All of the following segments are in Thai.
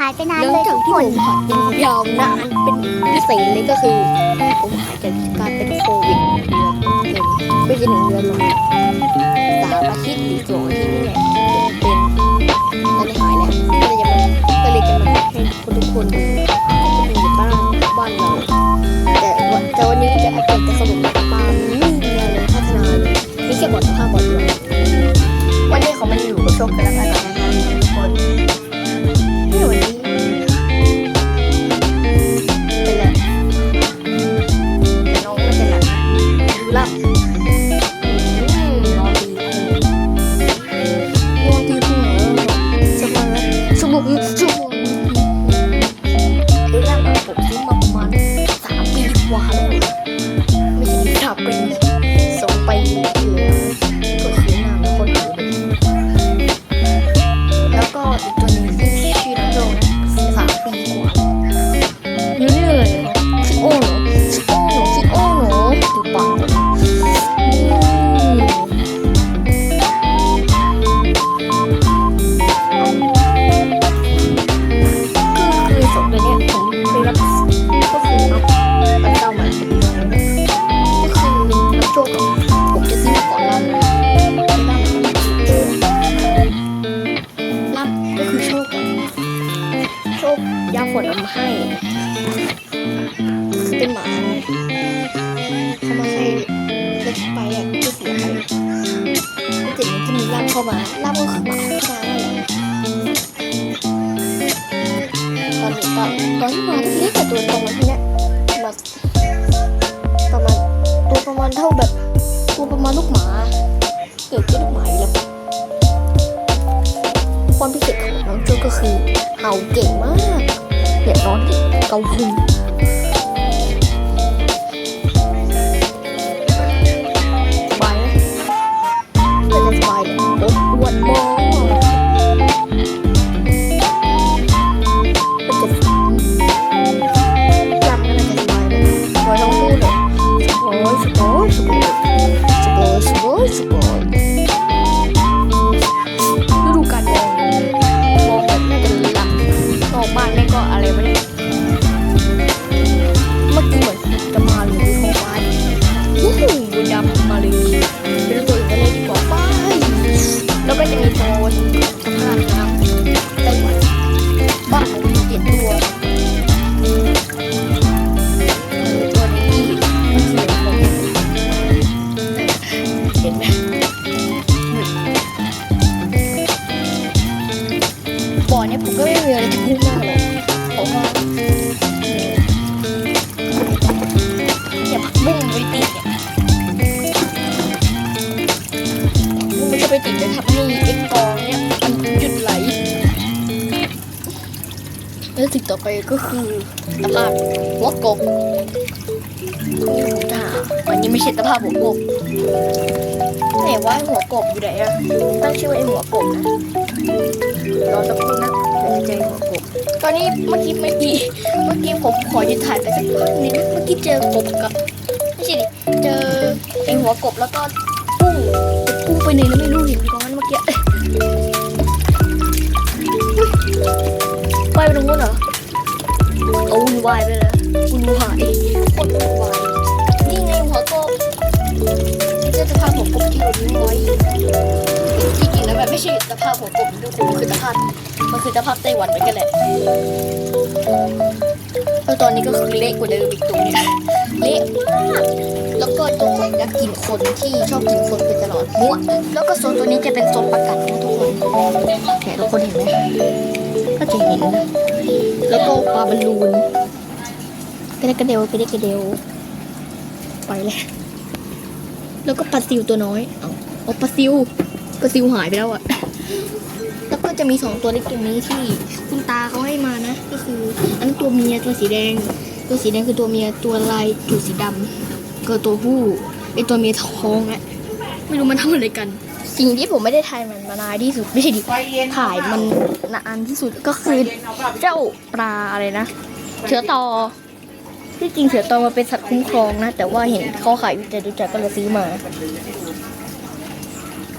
หายไปนานเรื่องเลยจากทุกที่คผนมหายเป็นยาวนานเป็นพิเศษเลยก็คือผมหายจากการเป็นโควิดเดือนเต็มไม่ใช่หนึ่งเดือนหรอกสามอาทิตย์หรือสองอาทิตย์นี่แหละ คยาฝนเอามาให้คือเป็นหมาเขามาให้แล้วไปอะก็เสียไปแล้วจากนี้จะมีล่ำเข้ามาล่ำก็คือหมาเข้ามานั่นแหละตอนตอนตอนที่มาที่นี่แต่ตัวประมาณเนี้ยแบบประมาณตัวประมาณเท่าแบบตัวประมาณลูกหมาเกิดเป็นลูกหมาอยู่แล้วความพิเศษของน้องโจก็คือเห่าเก่งมาก เดือดร้อนเกาพุง แล้วสิ่งต่อไปก็คือสภาพหัวกบอ่าวันนี้ไม่ใช่สภาพหัวกบไหนว่าหัวกบอยู่ไหนอะตั้งชื่อว่าไอหัวกบนะรอสักครู่นะเดี๋ยวจะเจอหัวกบ ตอนนี้เมื่อกี้เมื่อกี้เมื่อกี้ผมขอหยุดถ่ายไปสักพักนึงเมื่อกี้เจอกบกับไม่ใช่ดิเจอไอหัวกบแล้วก็พุ่งพุ่งไปไหนแล้วไม่รู้เห็นตรงนั้นเมื่อกี้ รงนู้นเหรอเอาวุ่นวายไปเลยวุ่นวายคตรวุ่นวายนี่ไงหัวกบนี่คือสภาพหัวกบที่เราดูไว้ที่จริงแล้วแบบไม่ใช่สภาพหัวกบทุกคนคือสภาพมันคือสภาพไต้หวันเหมือนกันแหละแล้วตอนนี้ก็คือเละกว่าเดิมอีกตรงเนี้ยเละมากแล้วก็ตัวของนักกินคนที่ชอบกินคนเป็นตลอดมั่วแล้วก็โซนตัวนี้จะเป็นโซนประกัดนะทุกคนแขกทุกคนเห็นไหมก็จะเห็นนะ แล้วก็ปลาบอลลูนกระเดกกระเดวกระเดกกระเดวไปเลยแล้วก็ปลาซิวตัวน้อย เอาเอาปลาซิวปลาซิวหายไปแล้วอะแล้วก็จะมีสองตัวเล็กตรงนี้ที่คุณตาเขาให้มานะ ก็คือ อันนนตัวเมียตัวสีแดง ตัวสีแดงคือตัวเมียตัวลายถูสีดำก็ตัวผู้ไอตัวเมียท้องอะไม่รู้มันทำอะไรกัน สิ่งที่ผมไม่ได้ถ่ายมันมานานที่สุดไม่ใช่ดิไฟเย็นถ่ายมันนานที่สุดก็คือเจ้าปลาอะไรนะเสือตอที่จริงเสือตอมาเป็นสัตว์คุ้มครองนะ แต่ว่าเห็นเขาขายอยู่แต่ดูจักก็เลยซื้อมา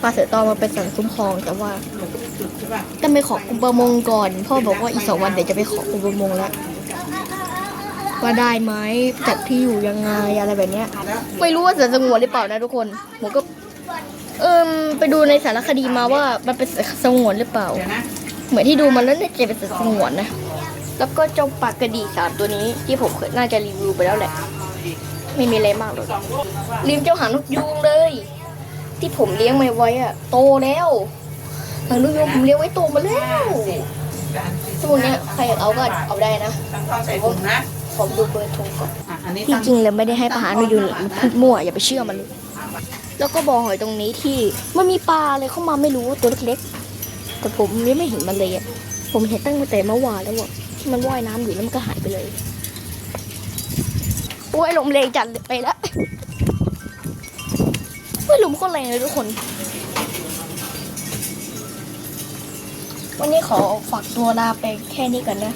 ปลาเสือตอมันเป็นสัตว์คุ้มครองแต่ว่าต้องไปขอกรมประมงก่อน พ่อบอกว่าอีกสองวันเดี๋ยวจะไปขอกรมประมงแล้วว่าได้ไหมจัดที่อยู่ยังไงอะไรแบบเนี้ยไม่รู้ว่าสัตว์สงวนหรือเปล่านะทุกคนผมก็ เอิมไปดูในสารคดีมาว่ามันเป็นสัตว์สงวนหรือเปล่า เหมือนที่ดูมันแล้วน่าจะเป็นสัตว์สงวนนะ แล้วก็เจ้าปลากระดีสามตัวนี้ที่ผมเคยน่าจะรีวิวไปแล้วแหละ ไม่มีอะไรมากเลยลืมเจ้าหางนกยูงเลย ที่ผมเลี้ยงไว้อะโตแล้วหางนกยูงผมเลี้ยงไว้โตมาแล้วสมุนเนี้ยใครอยากเอาก็เอาได้นะตั้งข้าวใส่ถุงนะผมดูเบอร์โทรก่อนอะอันนี้จตั้งริงๆแล้วไม่ได้ให้ปลาหางนกยูงหรอกมันพูดมั่วอย่าไปเชื่อมันเลย แล้วก็บ่อหอยตรงนี้ที่มันมีปลาอะไรเข้ามาไม่รู้ตัวเล็กๆ แต่ผมยังไม่เห็นมันเลยอะผมเห็นตั้งแต่เมื่อวานแล้วอะที่มันว่ายน้ำอยู่แล้วมันก็หายไปเลยโอ้ยลมแรงจัดไปแล้วเฮ้ยลมโคตรแรงเลยทุกคน วันนี้ขอฝากตัวลาไปแค่นี้ก่อนนะ